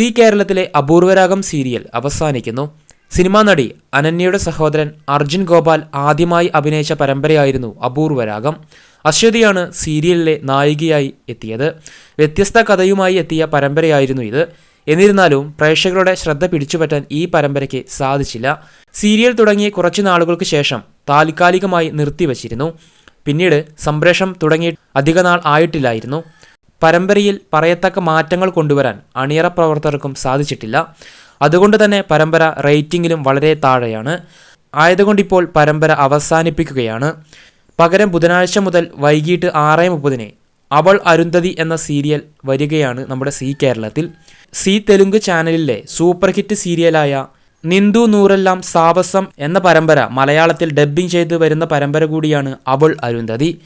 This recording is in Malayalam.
സി കേരളത്തിലെ അപൂർവരാഗം സീരിയൽ അവസാനിക്കുന്നു. സിനിമാ നടി അനന്യയുടെ സഹോദരൻ അർജുൻ ഗോപാൽ ആദ്യമായി അഭിനയിച്ച പരമ്പരയായിരുന്നു അപൂർവരാഗം. അശ്വതിയാണ് സീരിയലിലെ നായികയായി എത്തിയത്. വ്യത്യസ്ത കഥയുമായി എത്തിയ പരമ്പരയായിരുന്നു ഇത്. എന്നിരുന്നാലും പ്രേക്ഷകരുടെ ശ്രദ്ധ പിടിച്ചുപറ്റാൻ ഈ പരമ്പരയ്ക്ക് സാധിച്ചില്ല. സീരിയൽ തുടങ്ങിയ കുറച്ചു നാളുകൾക്ക് ശേഷം താൽക്കാലികമായി നിർത്തിവച്ചിരുന്നു. പിന്നീട് സംപ്രേഷണം തുടങ്ങി അധികനാൾ ആയിട്ടില്ലായിരുന്നു. പരമ്പരയിൽ പറയത്തക്ക മാറ്റങ്ങൾ കൊണ്ടുവരാൻ അണിയറ പ്രവർത്തകർക്കും സാധിച്ചിട്ടില്ല. അതുകൊണ്ട് തന്നെ പരമ്പര റേറ്റിംഗിലും വളരെ താഴെയാണ്. ആയതുകൊണ്ടിപ്പോൾ പരമ്പര അവസാനിപ്പിക്കുകയാണ്. പകരം ബുധനാഴ്ച മുതൽ വൈകിട്ട് ആറ് മുപ്പതിന് അവൾ അരുന്ധതി എന്ന സീരിയൽ വരികയാണ് നമ്മുടെ സി കേരളത്തിൽ. സി തെലുങ്ക് ചാനലിലെ സൂപ്പർ ഹിറ്റ് സീരിയലായ നിന്ദു നൂറെല്ലാം സാവസം എന്ന പരമ്പര മലയാളത്തിൽ ഡബ്ബിംഗ് ചെയ്ത് വരുന്ന പരമ്പര കൂടിയാണ് അവൾ അരുന്ധതി.